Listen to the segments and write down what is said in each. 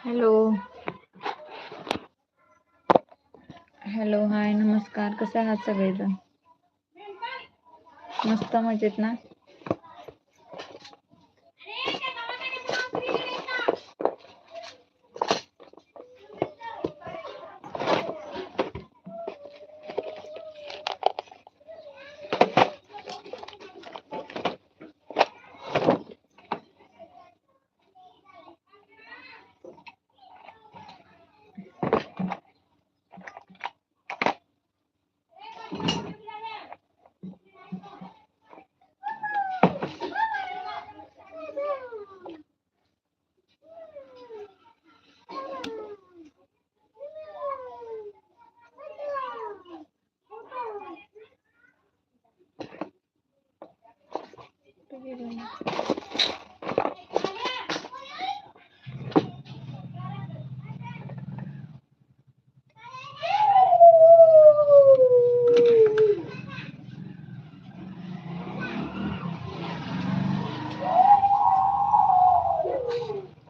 Hello. Hello hi नमस्कार. कसं आहात सगळेजण? मस्त मजेत ना?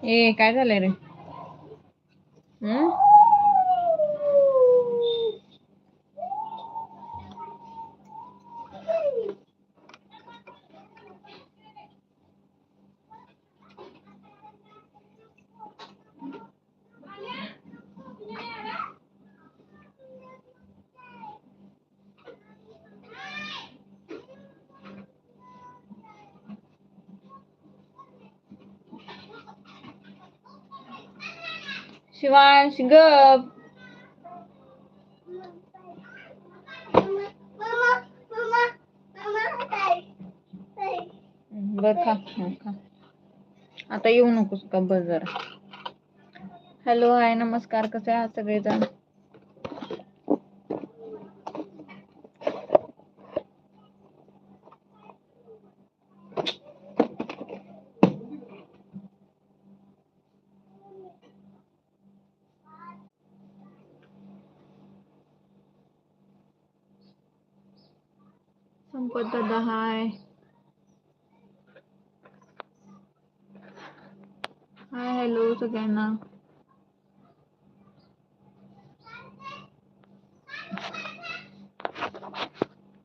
ए काय झालंय रे शिवांश गप बर खा खा आता येऊ नकोस का? बर जरा. हॅलो हाय नमस्कार. कसे आहात सगळेजण? संपत दादा हाय हाय हॅलो सगळ्यांना.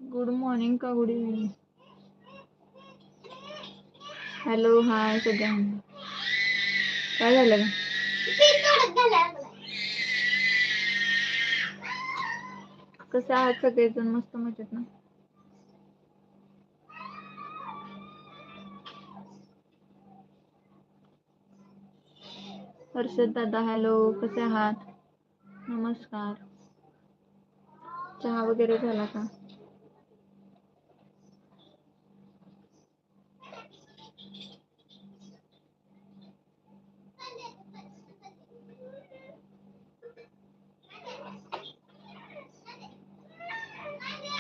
गुड मॉर्निंग का गुड इव्हनिंग हॅलो हाय सगळ्यांना. काय झालं? कसं आहात सगळेजण? मस्त मजेत ना? हर्षद दादा हॅलो कसे आहात? नमस्कार. चहा वगैरे झाला का?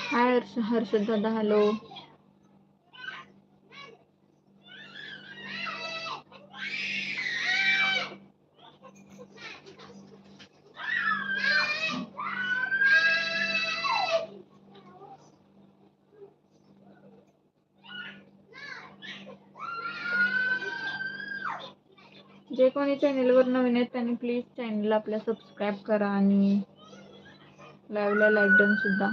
हाय हर्ष हर्षद दादा हॅलो जे कोणी चॅनेलवर नवीन आहेत त्यांनी प्लीज चॅनलला आपल्या सबस्क्राईब करा आणि लाईव्हला लाईक डन सुद्धा.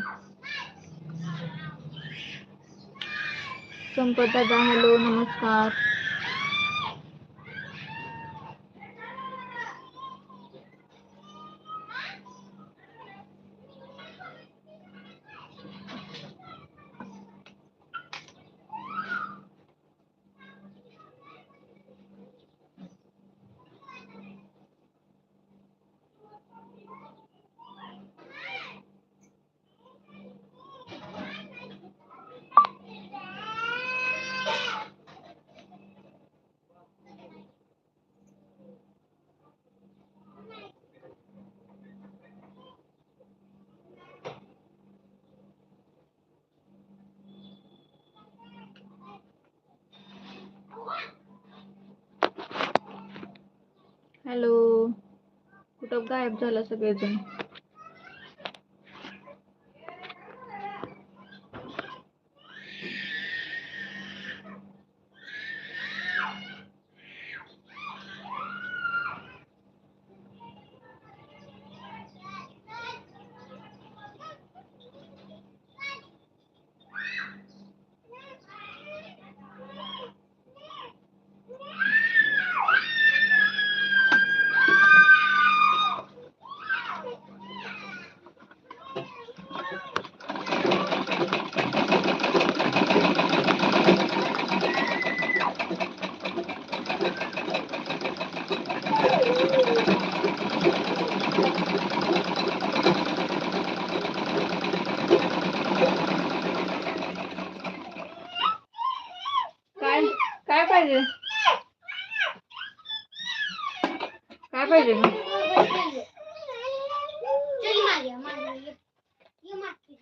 संपत दादा हॅलो नमस्कार हॅलो कुठं गायब झाला सगळेजण काय काय पाहिजे काय पाहिजे ग? चल मागे मागे ये. ये मागे.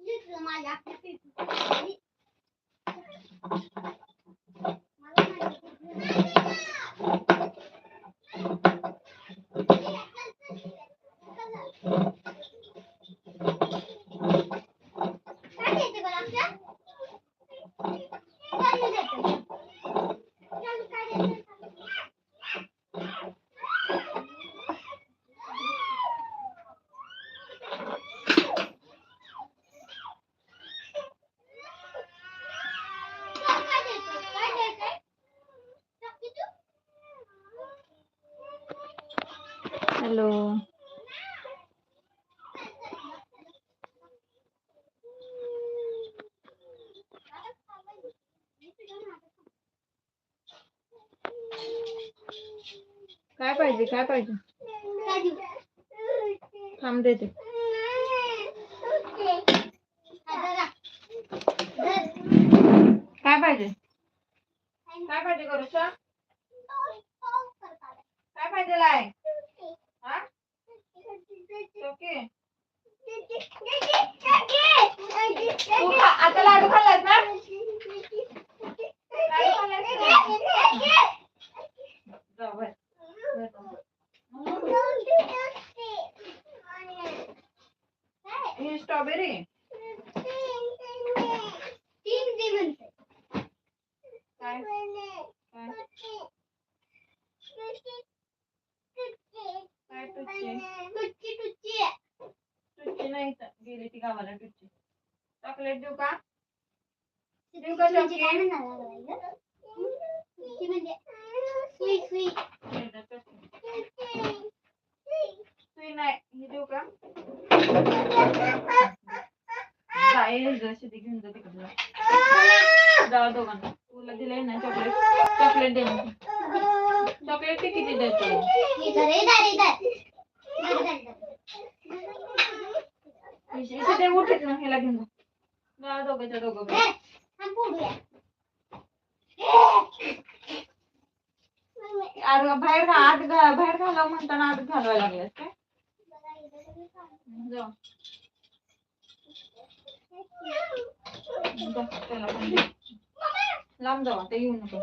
ये तुला माझ्या हातात ये. मला मागे. काय द्यायचं गं लक्षात? काय द्यायचं? चल, काय द्यायचं? काय द्यायचं? काय द्यायचंय? नक्की तू? हॅलो. काय पाहिजे काय पाहिजे? काय देऊ? थांब देते. काय पाहिजे? काय पाहिजे करू काय पाहिजे लाय? आता लाडू खाल्लास ना. ही स्ट्रॉबेरी. काय? काय काय टुच्ची टुच्ची. नाही इथं. गेली ती गावाला टुच्ची. चॉकलेट देऊ का? देऊ का ही घेऊन जा तिकडे जाऊ दोघांना. तुला दिलंय ना चॉकलेट? चॉकलेट दे ना. चॉकलेट ते किती देतो इथे ते उठेच ना ह्याला घेऊन जा जा दोघंच्या दोघं बघ. अरे बाहेर घा आत घा बाहेर घालावं म्हणताना आत घालवायला लागलेस काय जा जा, त्याला पण दे. लांब जाऊ आता येऊ नको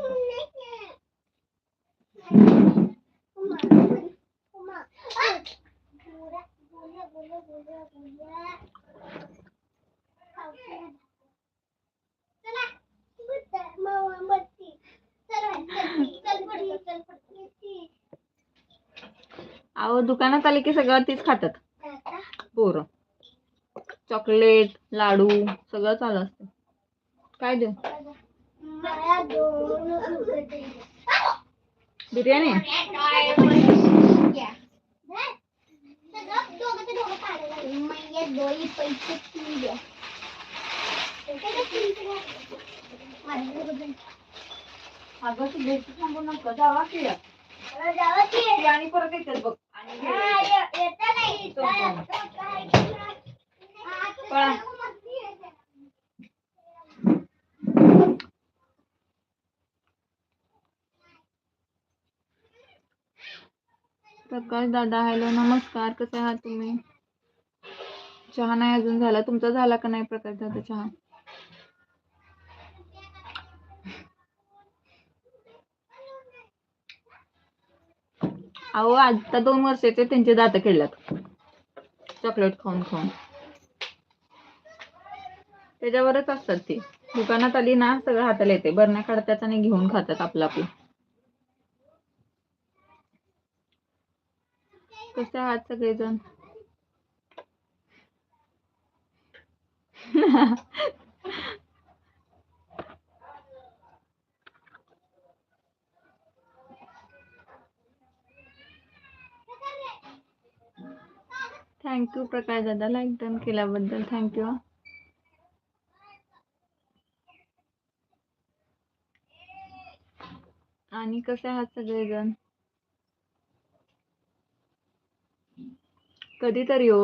अहो दुकानात आले की सगळं तीच खातात. पोरं. चॉकलेट लाडू सगळं चालू असतं. काय देऊ? मला दोन बिर्याणी अगं तू भेट सांगू नका जावा की ती आणि परत येतात बघ आणि गेले. पळा. प्रकाश दादा हॅलो नमस्कार. कसे आहात तुम्ही? चहा नाही अजून झाला. तुमचा झाला का नाही प्रकाश दादा चहा? अहो आता दोन वर्षाचे त्यांचे दात खेळल्यात. चॉकलेट खाऊन खाऊन. त्याच्यावरच असतात ते. दुकानात आली ना सगळं हाताला येते. बरण्या काढतात आणि घेऊन खातात आपलं आपलं. कसे आहात सगळेजण? थँक्यू प्रकाश दादा लाईक डन केल्याबद्दल. थँक्यू आणि कसे आहात सगळेजण? कधीतरी हो.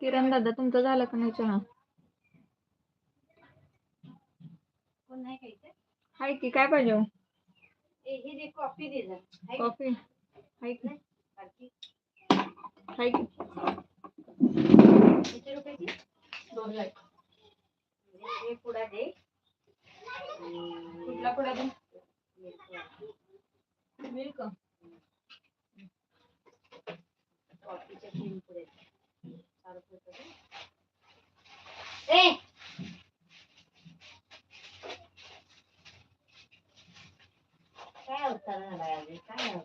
किरण दादा तुमचं झालं का नाही चहा? हाय की काय पाहिजे कॉफी. दे कॉफी हाय की. हाय की किती रुपयाची दोन लाख हे पुडा दे कुठला पुढे मिल्क कॉफीच्या तीन पुढे चार रुपये ए काय होतं ना बाई काय होतं?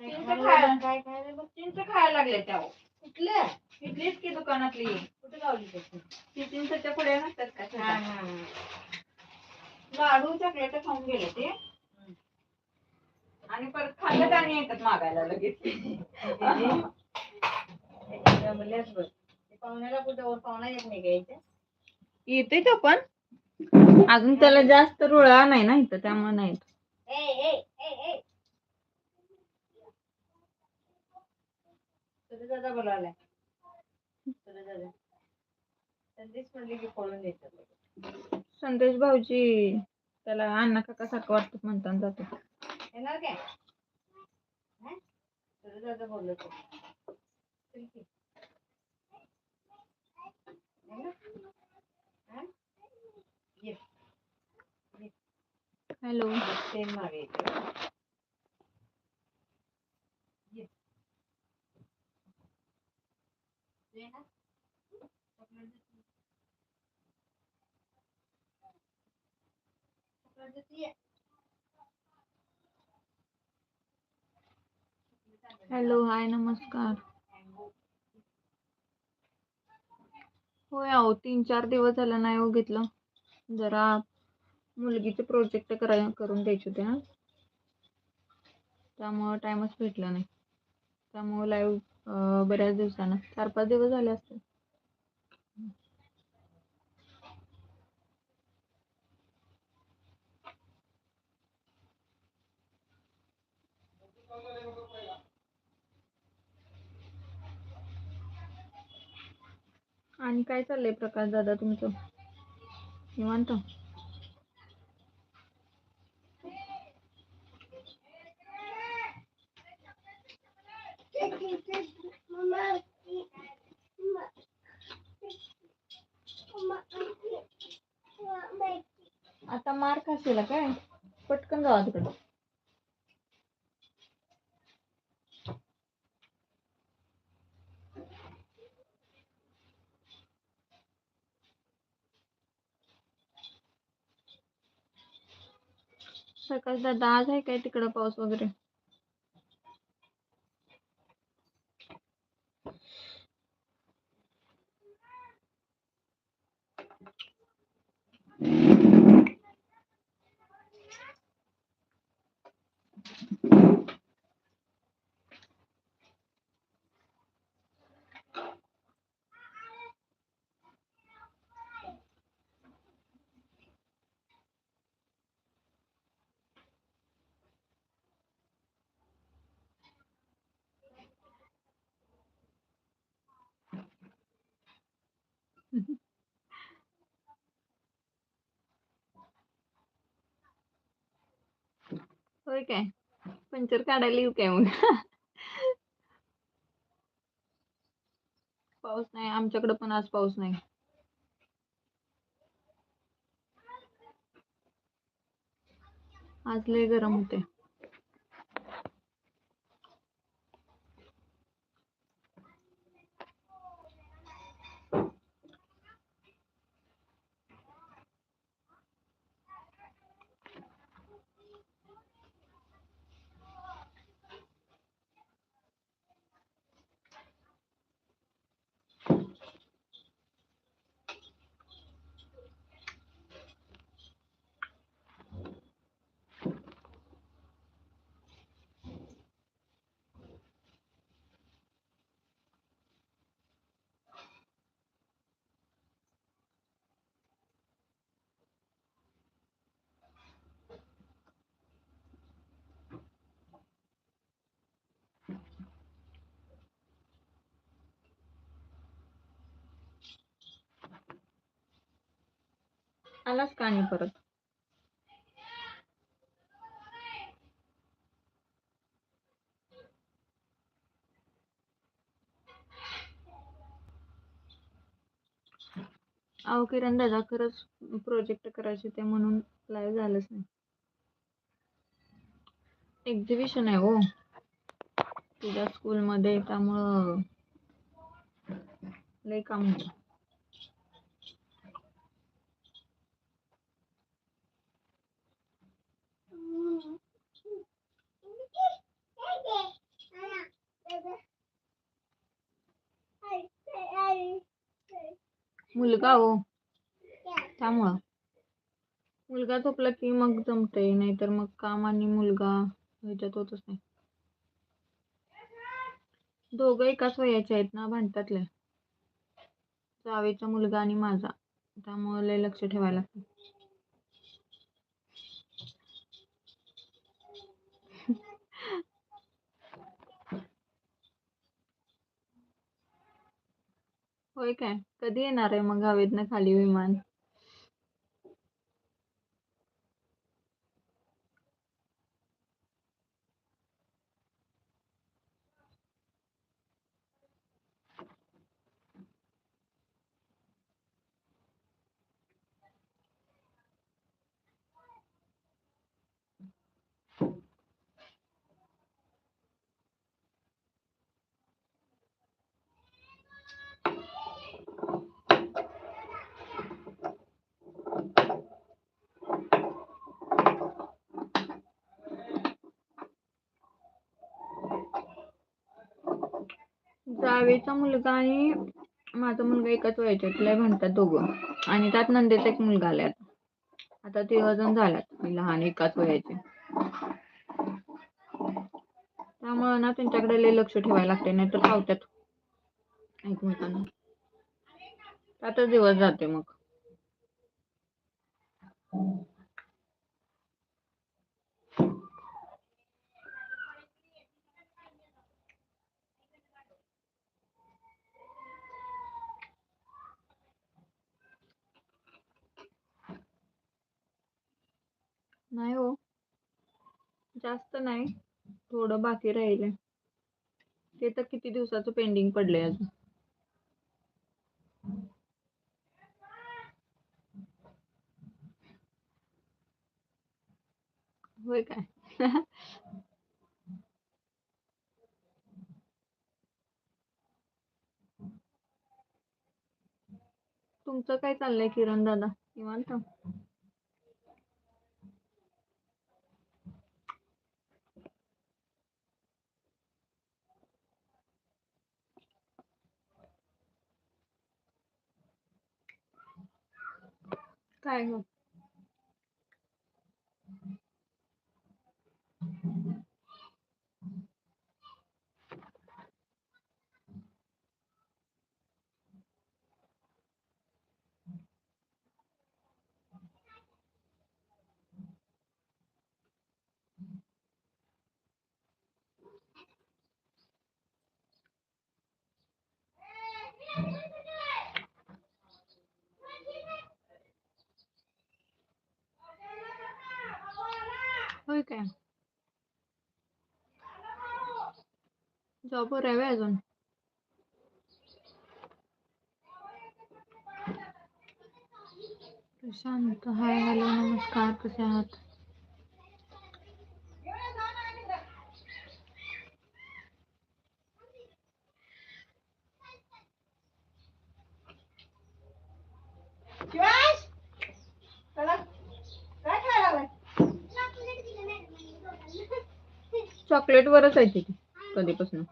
काय चिंच खायला- खायला- काय खायला बघ चिंच खायला लागले त्या. कुठलं? इथलीच की दुकानातली? कुठे त्याची ती? चिंचच्या पुढे नसतात का हा? हा हा. लाडू चॉकलेट खाऊन गेले ते. आणि परत खाल्लं आणि येतात मागायला लगेच. जमल्याच बघ पाहुण्याला कुठं पाहुणा येत नाही येते तो पण. अजून त्याला जास्त रुळा नाही ना इथं त्यामुळे नाही. तुझा दादा बोलावलाय. तुझा दादा. संदेश म्हणले की पळून येतात संदेश भाऊजी त्याला अण्णा काका सारखं वाटतं म्हणताना जातो. येणार काय? तुझा दादा बोलत. हॅलो. सेम मागे येते. ये. तू येणार? चॉकलेट देते. चॉकलेट देते, ये. हॅलो हाय नमस्कार. होय अहो तीन चार दिवस झालं नाही हो घेतलं. जरा मुलगीचे प्रोजेक्ट कराय करून द्यायचे होते ना. त्यामुळं टाईमच भेटला नाही. त्यामुळं लाईव्ह बऱ्याच दिवसानं चार पाच दिवस झाले असतील. आणि काय चाललंय प्रकाश दादा तुमचं? निवांत? आता मार खाशील काय? पटकन जावा तिकडं सकाळचा दाट आहे काय तिकडं पाऊस वगैरे? होय काय? पंचर काढायला येऊ काय मग? पाऊस नाही आमच्याकडे पण आज पाऊस नाही. आज लय गरम होते आलाच का नाही परत? अहो किरण दादा खरंच प्रोजेक्ट करायचे ते म्हणून लाईव्ह झालंच नाही. एक्झिबिशन आहे हो. तुझ्या स्कूलमध्ये त्यामुळं लय काम होतं मुलगा हो. त्यामुळं. मुलगा झोपला की मग जमतंय नाहीतर मग काम आणि मुलगा ह्याच्यात होतच नाही. दोघं एकाच वयाचे आहेत ना भांडतातले जावेचा मुलगा आणि माझा. त्यामुळे लय लक्ष ठेवायला लागतं. होय काय? कधी येणार आहे मग हवेतनं खाली विमान? जावेचा मुलगा आणि माझा मुलगा एकाच वयाचे म्हणतात दोघं. आणि त्यात नंदेचा एक मुलगा आलाय आता. ते तिघ झाल्यात लहान एकाच वयाचे. त्यामुळे ना त्यांच्याकडे लय लक्ष ठेवायला लागते नाही तर धावतात एकमेकांना त्यातच दिवस जाते मग. नाही हो. जास्त नाही. थोडं बाकी राहिलंय. ते तर किती दिवसाचं पेंडिंग पडलंय अजून. होय काय? तुमचं काय चाललंय किरण दादा? निवांत? काय हो होय काय आहे व्हय अजून. प्रशांत हाय हॅलो नमस्कार कसे आहात? चॉकलेट वरच आहे ती कधीपासून.